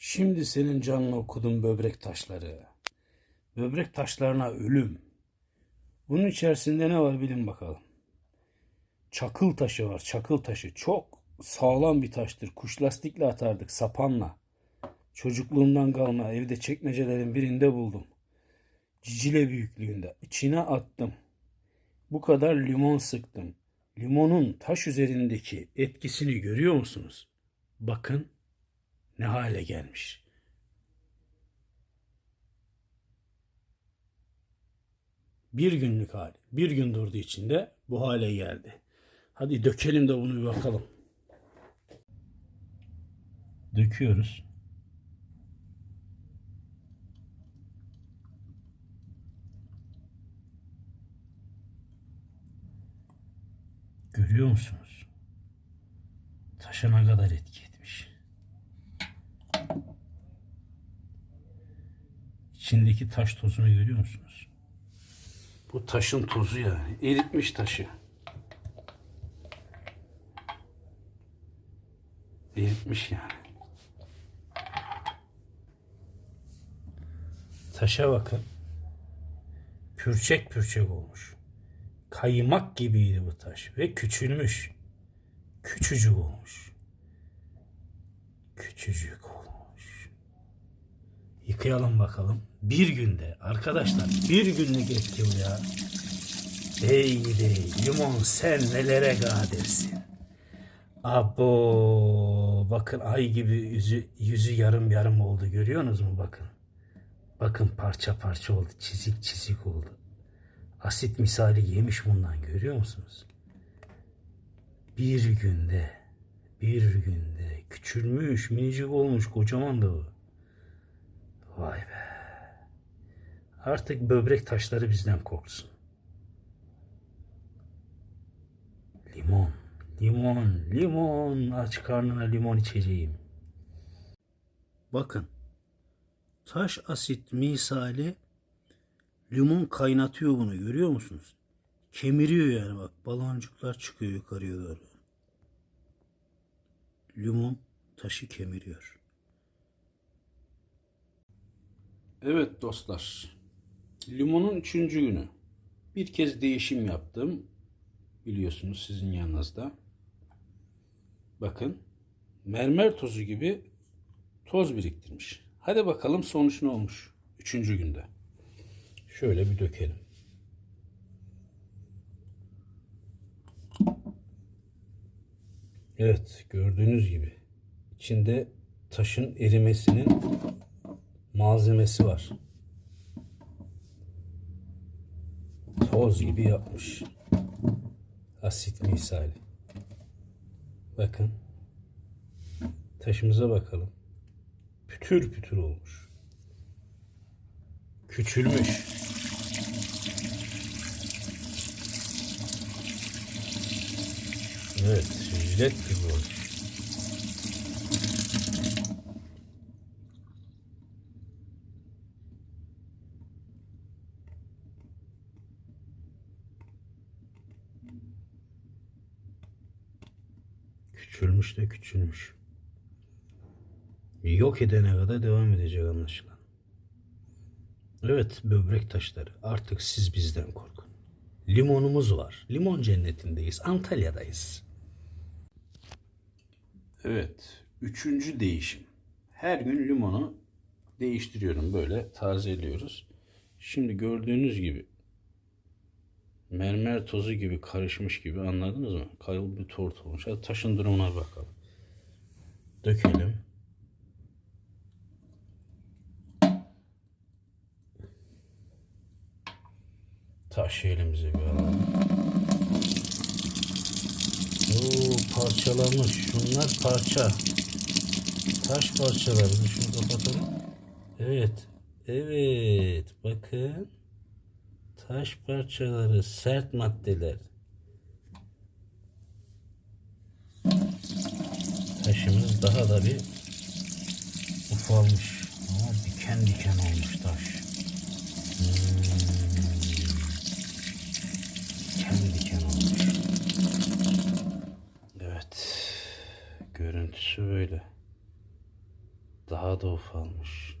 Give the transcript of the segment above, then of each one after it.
Şimdi senin canını okudum böbrek taşları. Böbrek taşlarına ölüm. Bunun içerisinde ne var bilin bakalım. Çakıl taşı var, çakıl taşı. Çok sağlam bir taştır. Kuş lastikle atardık, sapanla. Çocukluğumdan kalma evde çekmecelerin birinde buldum. Cicile büyüklüğünde. İçine attım. Bu kadar limon sıktım. Limonun taş üzerindeki etkisini görüyor musunuz? Bakın ne hale gelmiş. Bir günlük hali. Bir gün durduğu için de bu hale geldi. Hadi dökelim de bunu bir bakalım. Döküyoruz. Görüyor musunuz? Taşına kadar etki İçindeki taş tozunu görüyor musunuz? Bu taşın tozu ya. Eritmiş taşı. Eritmiş yani. Taşa bakın. Pürçek pürçek olmuş. Kaymak gibiydi bu taş ve küçülmüş. Küçücük olmuş. Küçücük. Yıkayalım bakalım. Bir günde arkadaşlar bir günlük etki bu ya. Ey gidi limon sen nelere kadirsin. Abo bakın ay gibi yüzü, yüzü yarım yarım oldu görüyorsunuz mu bakın. Bakın parça parça oldu çizik çizik oldu. Asit misali yemiş bundan görüyor musunuz? Bir günde, bir günde küçülmüş, minicik olmuş, kocaman da bu. Vay be. Artık böbrek taşları bizden korksun. Limon, limon, limon. Aç karnına limon içeceğim. Bakın. Taş asit misali limon kaynatıyor bunu görüyor musunuz? Kemiriyor yani bak baloncuklar çıkıyor yukarıya doğru. Limon taşı kemiriyor. Evet dostlar. Limonun üçüncü günü. Bir kez değişim yaptım. Biliyorsunuz sizin yanınızda. Bakın. Mermer tozu gibi toz biriktirmiş. Hadi bakalım sonuç ne olmuş? Üçüncü günde. Şöyle bir dökelim. Evet gördüğünüz gibi içinde taşın erimesinin malzemesi var. Toz gibi yapmış. Asit misali. Bakın. Taşımıza bakalım. Pütür pütür olmuş. Küçülmüş. Evet, jilet gibi olmuş. Küçülmüş küçülmüş. Yok edene kadar devam edecek anlaşılan. Evet böbrek taşları artık siz bizden korkun. Limonumuz var. Limon cennetindeyiz. Antalya'dayız. Evet. Üçüncü değişim. Her gün limonu değiştiriyorum. Böyle tazeliyoruz. Şimdi gördüğünüz gibi mermer tozu gibi karışmış gibi anladınız mı? Kayıl bir tort olmuş. Hadi taşın durumuna bakalım. Dökelim. Taşı elimize bir alalım. Oo, parçalamış. Şunlar parça. Taş parçaları. Şunu kapatalım. Evet. Evet. Bakın. Taş parçaları. Sert maddeler. Taşımız daha da bir ufalmış. Ama diken diken olmuş taş. Hmm. Diken diken olmuş. Evet. Görüntüsü böyle. daha da ufalmış.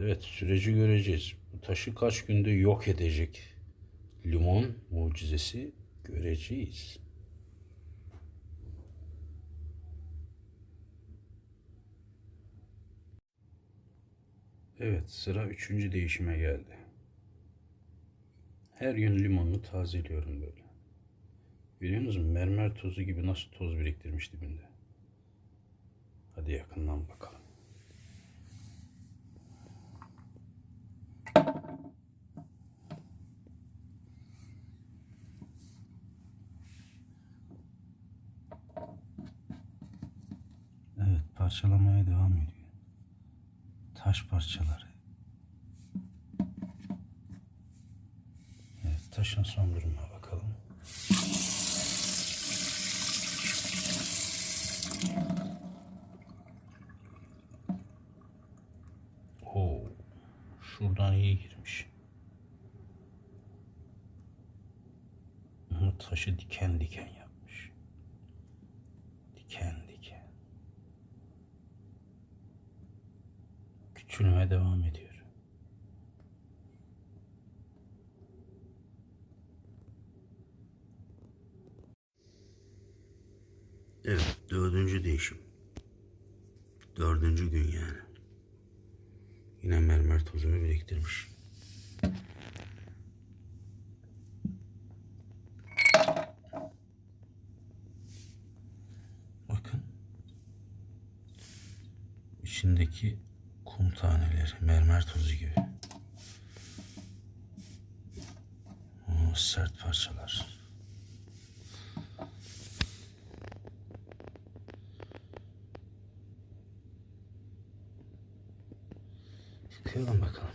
Evet süreci göreceğiz. Bu taşı kaç günde yok edecek limon mucizesi göreceğiz. Evet sıra üçüncü değişime geldi. Her gün limonunu tazeliyorum böyle. Biliyor musunuz mermer tozu gibi nasıl toz biriktirmiş dibinde. Hadi yakından bakalım. Evet parçalamaya devam ediyor. Taş parçaları. Evet taşın son durumuna bakalım. Oo, şuradan iyi girmiş. Ama taşı diken diken yapmış. Diken diken. Küçülmeye devam ediyor. Evet, dördüncü değişim. Dördüncü gün yani. Yine mermer tozunu biriktirmiş. Bakın. İçindeki kum taneleri, mermer tozu gibi. Oo, sert parçalar. Yıkayalım bakalım.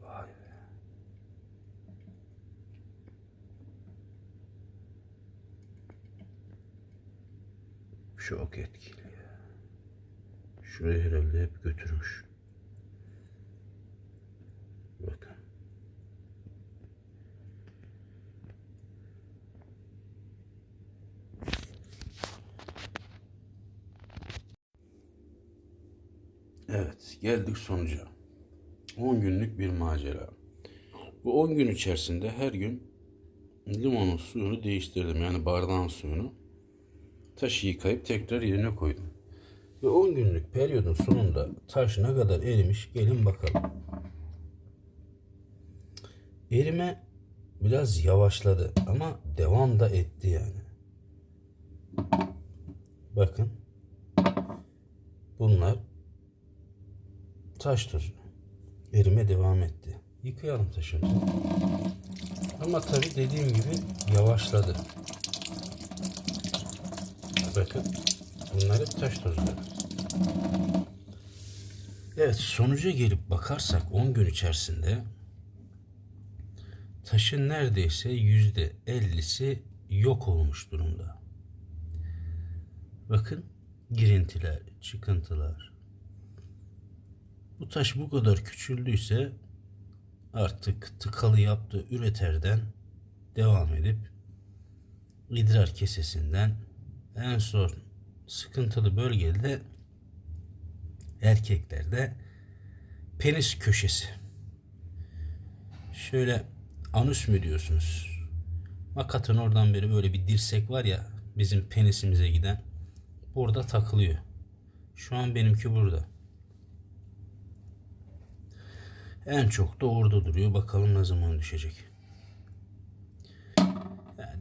Vay be. Çok etkili ya. Şurayı herhalde hep götürmüş. Bakın. Evet, geldik sonuca. 10 günlük bir macera. Bu 10 gün içerisinde her gün limonun suyunu değiştirdim. Yani bardağın suyunu. Taşı yıkayıp tekrar yerine koydum. Ve 10 günlük periyodun sonunda taş ne kadar erimiş gelin bakalım. Erime biraz yavaşladı ama devam da etti yani. Bakın. Bunlar taş tozu. Erime devam etti. Yıkayalım taşımızı. Ama tabi dediğim gibi yavaşladı. Bakın bunlar hep taş tozları. Evet sonuca gelip bakarsak 10 gün içerisinde taşın neredeyse yüzde 50'si yok olmuş durumda. Bakın girintiler, çıkıntılar, bu taş bu kadar küçüldüyse artık tıkalı yaptığı üreterden devam edip idrar kesesinden en son sıkıntılı bölgede erkeklerde penis köşesi. Şöyle anüs mü diyorsunuz? Makatın oradan beri böyle bir dirsek var ya bizim penisimize giden. Burada takılıyor. Şu an benimki burada. En çok da orada duruyor. Bakalım ne zaman düşecek.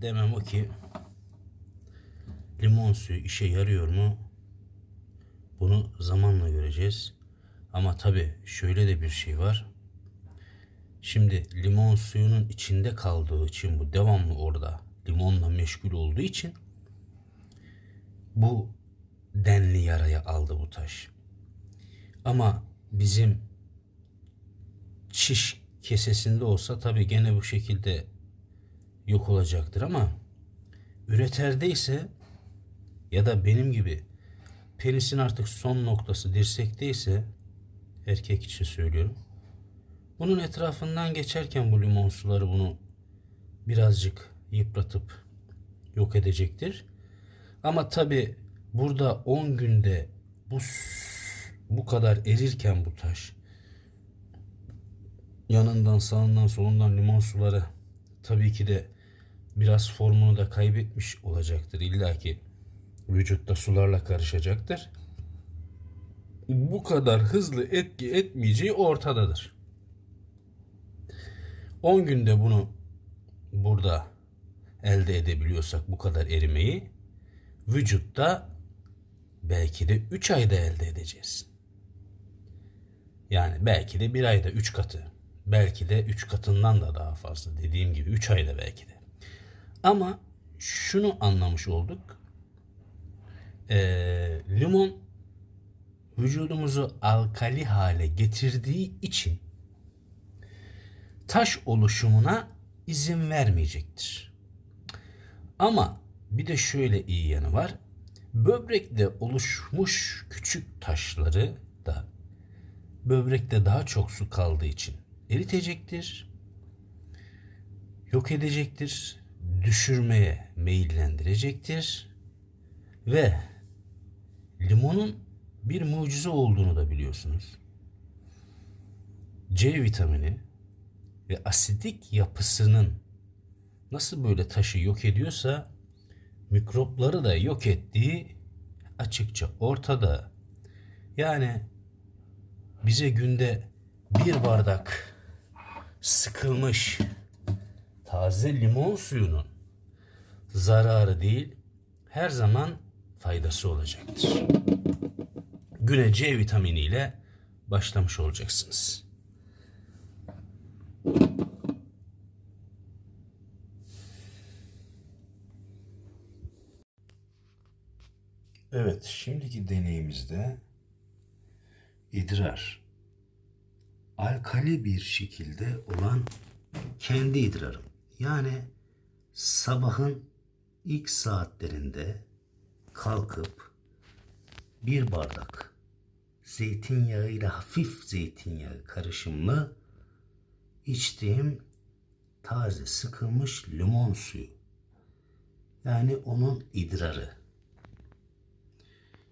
Demem o ki limon suyu işe yarıyor mu? Bunu zamanla göreceğiz. Ama tabi şöyle de bir şey var. Şimdi limon suyunun içinde kaldığı için bu devamlı orada limonla meşgul olduğu için bu denli yaraya aldı bu taş. Ama bizim çiş kesesinde olsa tabi gene bu şekilde yok olacaktır ama üreterde ise ya da benim gibi penisin artık son noktası dirsekteyse erkek için söylüyorum. Bunun etrafından geçerken bu limon suları bunu birazcık yıpratıp yok edecektir. Ama tabi burada 10 günde bu bu kadar erirken bu taş yanından sağından solundan limon suları tabii ki de biraz formunu da kaybetmiş olacaktır. İlla ki vücutta sularla karışacaktır. Bu kadar hızlı etki etmeyeceği ortadadır. 10 günde bunu burada elde edebiliyorsak bu kadar erimeyi vücutta belki de 3 ayda elde edeceğiz. Yani belki de bir ayda 3 katı. Belki de 3 katından da daha fazla. Dediğim gibi 3 ayda belki de. Ama şunu anlamış olduk. Ee, limon vücudumuzu alkali hale getirdiği için taş oluşumuna izin vermeyecektir. Ama bir de şöyle iyi yanı var. Böbrekte oluşmuş küçük taşları da böbrekte daha çok su kaldığı için eritecektir. Yok edecektir. Düşürmeye meyillendirecektir. Ve limonun bir mucize olduğunu da biliyorsunuz. C vitamini ve asidik yapısının nasıl böyle taşı yok ediyorsa mikropları da yok ettiği açıkça ortada. Yani bize günde bir bardak sıkılmış taze limon suyunun zararı değil her zaman faydası olacaktır. Güne C vitaminiyle başlamış olacaksınız. Evet, şimdiki deneyimizde idrar alkali bir şekilde olan kendi idrarım. Yani sabahın ilk saatlerinde kalkıp bir bardak zeytinyağı ile hafif zeytinyağı karışımlı içtiğim taze sıkılmış limon suyu. Yani onun idrarı.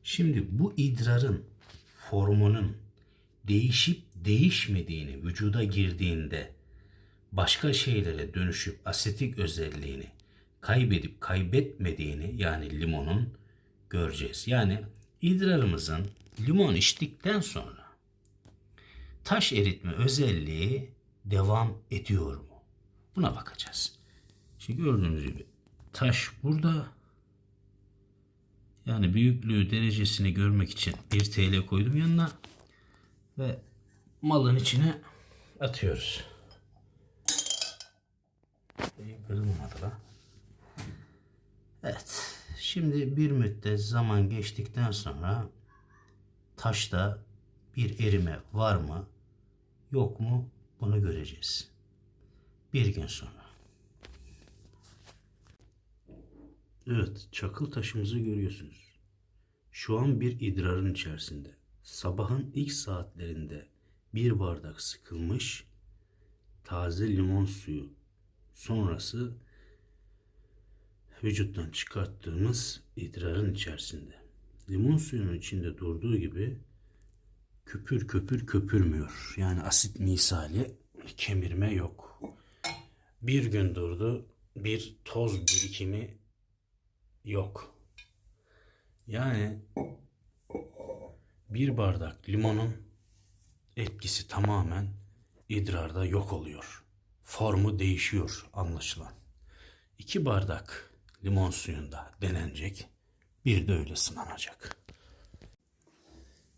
Şimdi bu idrarın formunun değişip değişmediğini vücuda girdiğinde başka şeylere dönüşüp asetik özelliğini kaybedip kaybetmediğini yani limonun göreceğiz. Yani idrarımızın limon içtikten sonra taş eritme özelliği devam ediyor mu? Buna bakacağız. Şimdi gördüğünüz gibi taş burada yani büyüklüğü derecesini görmek için 1 TL koydum yanına ve malın içine atıyoruz. Kırılmadı la. Evet. Şimdi bir müddet zaman geçtikten sonra taşta bir erime var mı yok mu bunu göreceğiz. Bir gün sonra. Evet, çakıl taşımızı görüyorsunuz. Şu an bir idrarın içerisinde. Sabahın ilk saatlerinde bir bardak sıkılmış taze limon suyu sonrası vücuttan çıkarttığımız idrarın içerisinde. Limon suyunun içinde durduğu gibi köpür köpür köpürmüyor. Yani asit misali kemirme yok. Bir gün durdu, bir toz birikimi yok. Yani bir bardak limonun etkisi tamamen idrarda yok oluyor. Formu değişiyor anlaşılan. İki bardak limon suyunda denenecek. Bir de öyle sınanacak.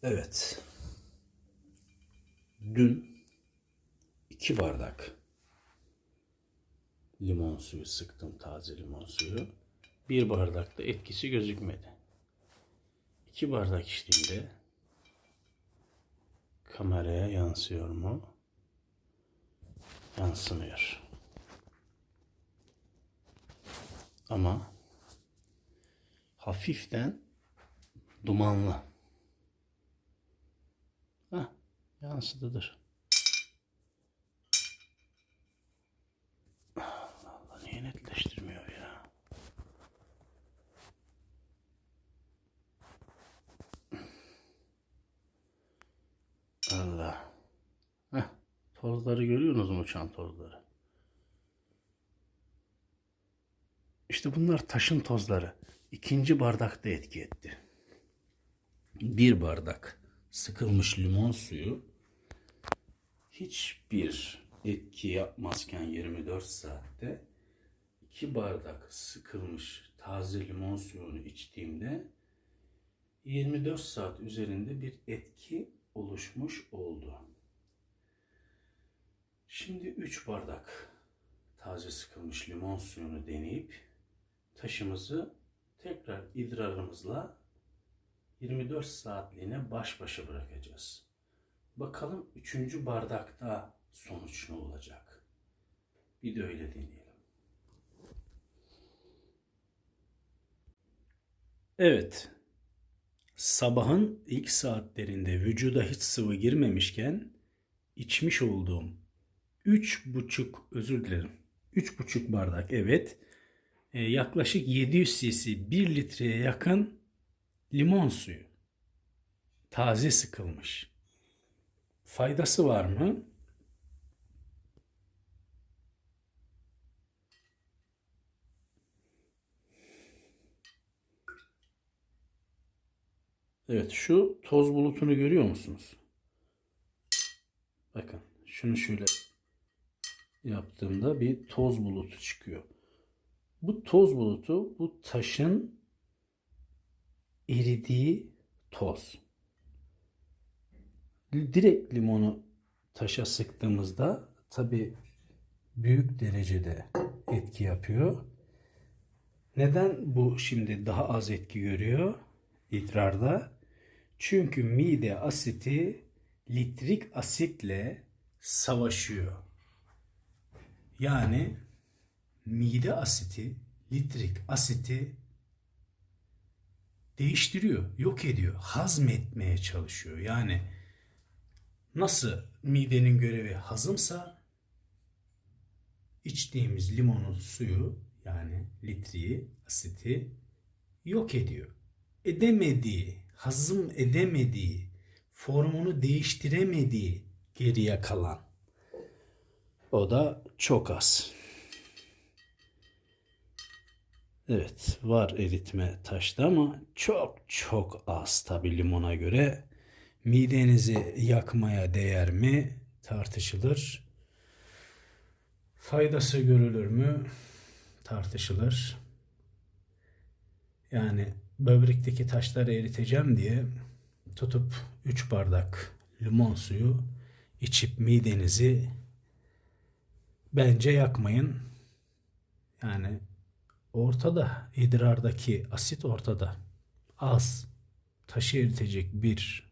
Evet. Dün iki bardak limon suyu sıktım. Taze limon suyu. Bir bardakta etkisi gözükmedi. İki bardak içtiğimde kameraya yansıyor mu? Yansımıyor. ama hafiften dumanlı. Hah, yansıdıdır. Allah Allah niye netleştirmiyor ya? Allah. Heh, tozları görüyorsunuz mu çan tozları? İşte bunlar taşın tozları. İkinci bardakta etki etti. Bir bardak sıkılmış limon suyu hiçbir etki yapmazken 24 saatte iki bardak sıkılmış taze limon suyunu içtiğimde 24 saat üzerinde bir etki oluşmuş oldu. Şimdi 3 bardak taze sıkılmış limon suyunu deneyip taşımızı tekrar idrarımızla 24 saatliğine baş başa bırakacağız. Bakalım 3. bardakta sonuç ne olacak? Bir de öyle deneyelim. Evet. Sabahın ilk saatlerinde vücuda hiç sıvı girmemişken içmiş olduğum üç buçuk özür dilerim. üç buçuk bardak evet. Ee, yaklaşık 700 cc 1 litreye yakın limon suyu. Taze sıkılmış. Faydası var mı? Evet şu toz bulutunu görüyor musunuz? Bakın şunu şöyle yaptığımda bir toz bulutu çıkıyor. Bu toz bulutu bu taşın eridiği toz. Direkt limonu taşa sıktığımızda tabi büyük derecede etki yapıyor. Neden bu şimdi daha az etki görüyor idrarda? Çünkü mide asiti litrik asitle savaşıyor. Yani mide asiti litrik asiti değiştiriyor, yok ediyor, hazmetmeye çalışıyor. Yani nasıl midenin görevi hazımsa içtiğimiz limonun suyu yani litriği, asiti yok ediyor. Edemediği, hazım edemediği, formunu değiştiremediği geriye kalan. O da çok az. Evet var eritme taşta ama çok çok az tabi limona göre. Midenizi yakmaya değer mi tartışılır. Faydası görülür mü tartışılır. Yani böbrekteki taşları eriteceğim diye tutup 3 bardak limon suyu içip midenizi bence yakmayın. Yani ortada idrardaki asit ortada. Az taşı eritecek bir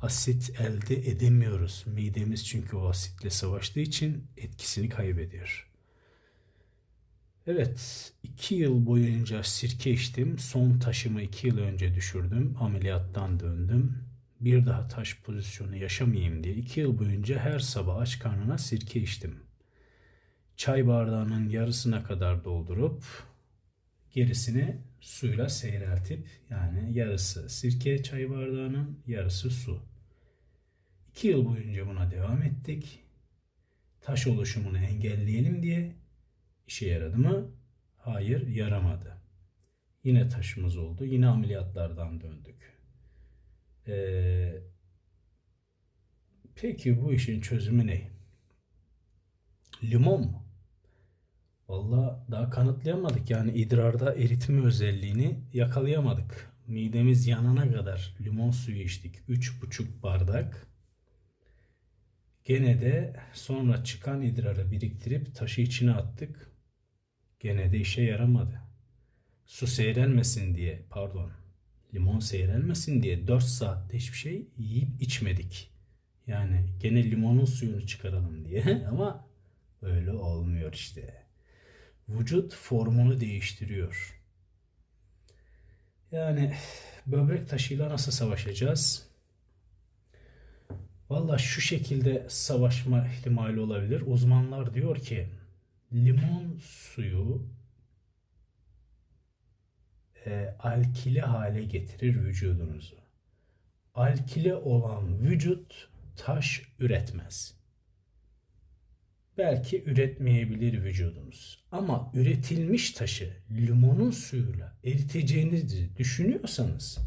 asit elde edemiyoruz. Midemiz çünkü o asitle savaştığı için etkisini kaybediyor. Evet, iki yıl boyunca sirke içtim. Son taşımı iki yıl önce düşürdüm. Ameliyattan döndüm. Bir daha taş pozisyonu yaşamayayım diye iki yıl boyunca her sabah aç karnına sirke içtim. Çay bardağının yarısına kadar doldurup gerisini suyla seyreltip yani yarısı sirke çay bardağının yarısı su. İki yıl boyunca buna devam ettik. Taş oluşumunu engelleyelim diye İşe yaradı mı? Hayır, yaramadı. Yine taşımız oldu. Yine ameliyatlardan döndük. Ee, peki bu işin çözümü ne? Limon mu? Valla daha kanıtlayamadık. Yani idrarda eritme özelliğini yakalayamadık. Midemiz yanana kadar limon suyu içtik. 3,5 bardak. Gene de sonra çıkan idrarı biriktirip taşı içine attık. Gene de işe yaramadı. Su seyrelmesin diye, pardon, limon seyrelmesin diye 4 saatte hiçbir şey yiyip içmedik. Yani gene limonun suyunu çıkaralım diye ama öyle olmuyor işte. Vücut formunu değiştiriyor. Yani böbrek taşıyla nasıl savaşacağız? Valla şu şekilde savaşma ihtimali olabilir. Uzmanlar diyor ki limon suyu e, alkili hale getirir vücudunuzu. Alkili olan vücut taş üretmez. Belki üretmeyebilir vücudunuz. Ama üretilmiş taşı limonun suyuyla eriteceğinizi düşünüyorsanız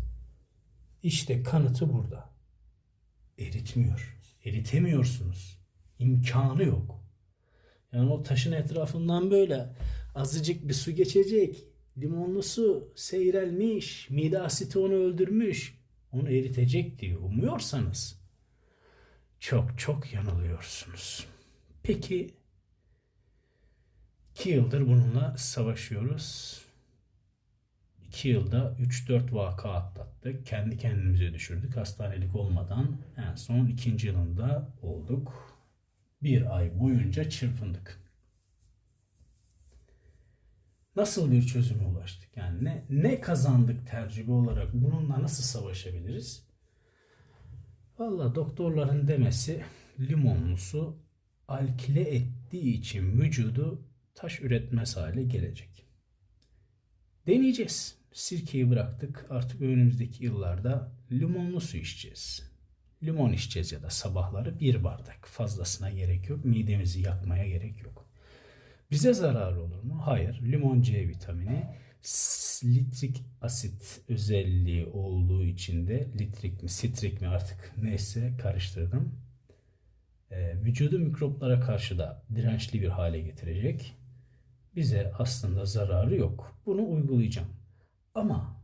işte kanıtı burada. Eritmiyor. Eritemiyorsunuz. İmkanı yok. Yani o taşın etrafından böyle azıcık bir su geçecek. Limonlu su seyrelmiş. Mide asiti onu öldürmüş. Onu eritecek diye umuyorsanız çok çok yanılıyorsunuz. Peki iki yıldır bununla savaşıyoruz. İki yılda 3-4 vaka atlattık. Kendi kendimize düşürdük. Hastanelik olmadan en son ikinci yılında olduk. Bir ay boyunca çırpındık. Nasıl bir çözüme ulaştık? Yani ne, ne kazandık tecrübe olarak? Bununla nasıl savaşabiliriz? Valla doktorların demesi limonlu su alkile ettiği için vücudu taş üretmez hale gelecek. Deneyeceğiz. Sirkeyi bıraktık. Artık önümüzdeki yıllarda limonlu su içeceğiz. Limon içeceğiz ya da sabahları bir bardak. Fazlasına gerek yok. Midemizi yakmaya gerek yok. Bize zararı olur mu? Hayır. Limon C vitamini litrik asit özelliği olduğu için de litrik mi sitrik mi artık neyse karıştırdım. Ee, vücudu mikroplara karşı da dirençli bir hale getirecek. Bize aslında zararı yok. Bunu uygulayacağım. Ama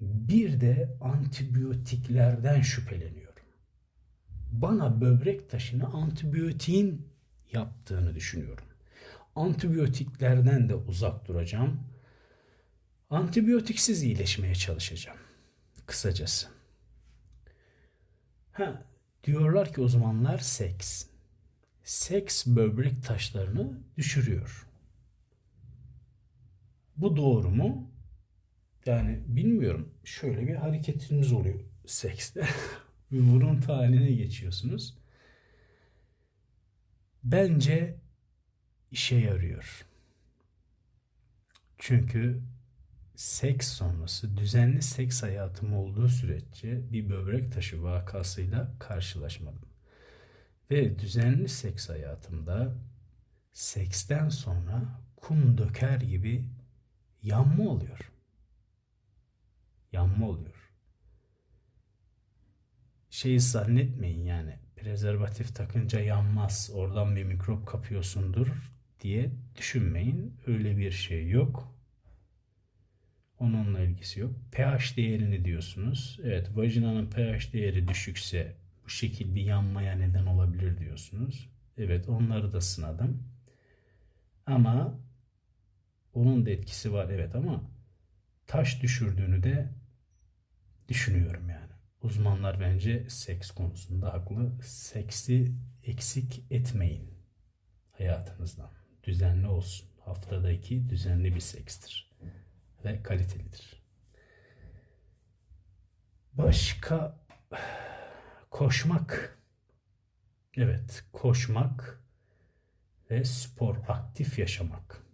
bir de antibiyotiklerden şüpheleniyorum. Bana böbrek taşını antibiyotiğin yaptığını düşünüyorum. Antibiyotiklerden de uzak duracağım. Antibiyotiksiz iyileşmeye çalışacağım. Kısacası. Ha, diyorlar ki uzmanlar seks. Seks böbrek taşlarını düşürüyor. Bu doğru mu? Yani bilmiyorum. Şöyle bir hareketiniz oluyor sekste. bir vurun haline geçiyorsunuz. Bence işe yarıyor. Çünkü seks sonrası düzenli seks hayatım olduğu sürece bir böbrek taşı vakasıyla karşılaşmadım. Ve düzenli seks hayatımda seksten sonra kum döker gibi yanma oluyor. Yanma oluyor. Şeyi zannetmeyin yani prezervatif takınca yanmaz oradan bir mikrop kapıyorsundur diye düşünmeyin. Öyle bir şey yok. Onunla ilgisi yok. pH değerini diyorsunuz. Evet vajinanın pH değeri düşükse bu şekil bir yanmaya neden olabilir diyorsunuz. Evet onları da sınadım. Ama onun da etkisi var evet ama taş düşürdüğünü de düşünüyorum yani. Uzmanlar bence seks konusunda haklı. Seksi eksik etmeyin hayatınızdan. Düzenli olsun. Haftada iki düzenli bir sekstir. Ve kalitelidir. Başka koşmak. Evet, koşmak ve spor, aktif yaşamak.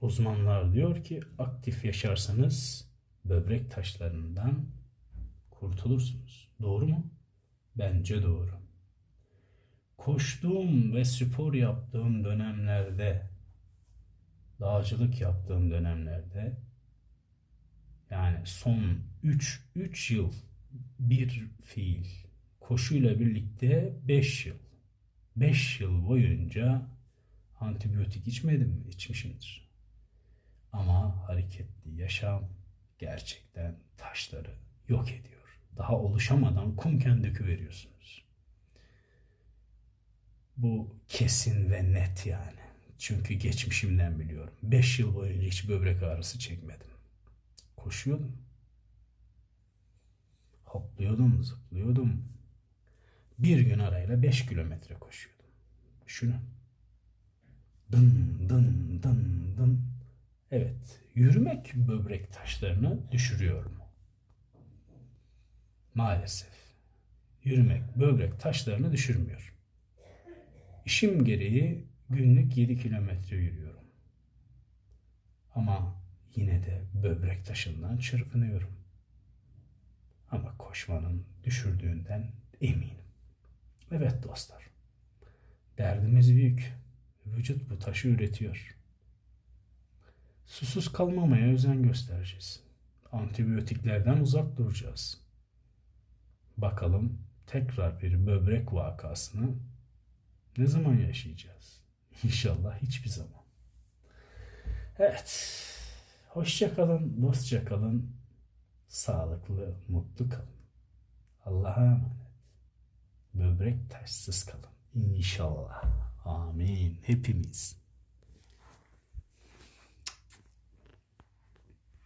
Uzmanlar diyor ki aktif yaşarsanız böbrek taşlarından kurtulursunuz. Doğru mu? Bence doğru. Koştuğum ve spor yaptığım dönemlerde, dağcılık yaptığım dönemlerde yani son 3 3 yıl bir fiil koşuyla birlikte 5 yıl 5 yıl boyunca antibiyotik içmedim mi? İçmişimdir. Ama hareketli yaşam gerçekten taşları yok ediyor. Daha oluşamadan kumken döküveriyorsunuz. Bu kesin ve net yani. Çünkü geçmişimden biliyorum. 5 yıl boyunca hiç böbrek ağrısı çekmedim. Koşuyordum. Hopluyordum, zıplıyordum. Bir gün arayla 5 kilometre koşuyordum. Düşünün. Dın dın dın dın. Evet, yürümek böbrek taşlarını düşürüyor mu? Maalesef. Yürümek böbrek taşlarını düşürmüyor. İşim gereği günlük 7 kilometre yürüyorum. Ama yine de böbrek taşından çırpınıyorum. Ama koşmanın düşürdüğünden eminim. Evet dostlar. Derdimiz büyük. Vücut bu taşı üretiyor. Susuz kalmamaya özen göstereceğiz. Antibiyotiklerden uzak duracağız. Bakalım tekrar bir böbrek vakasını ne zaman yaşayacağız? İnşallah hiçbir zaman. Evet. Hoşça kalın, dostça kalın. Sağlıklı, mutlu kalın. Allah'a emanet. Böbrek taşsız kalın. İnşallah. Amin. Hepimiz.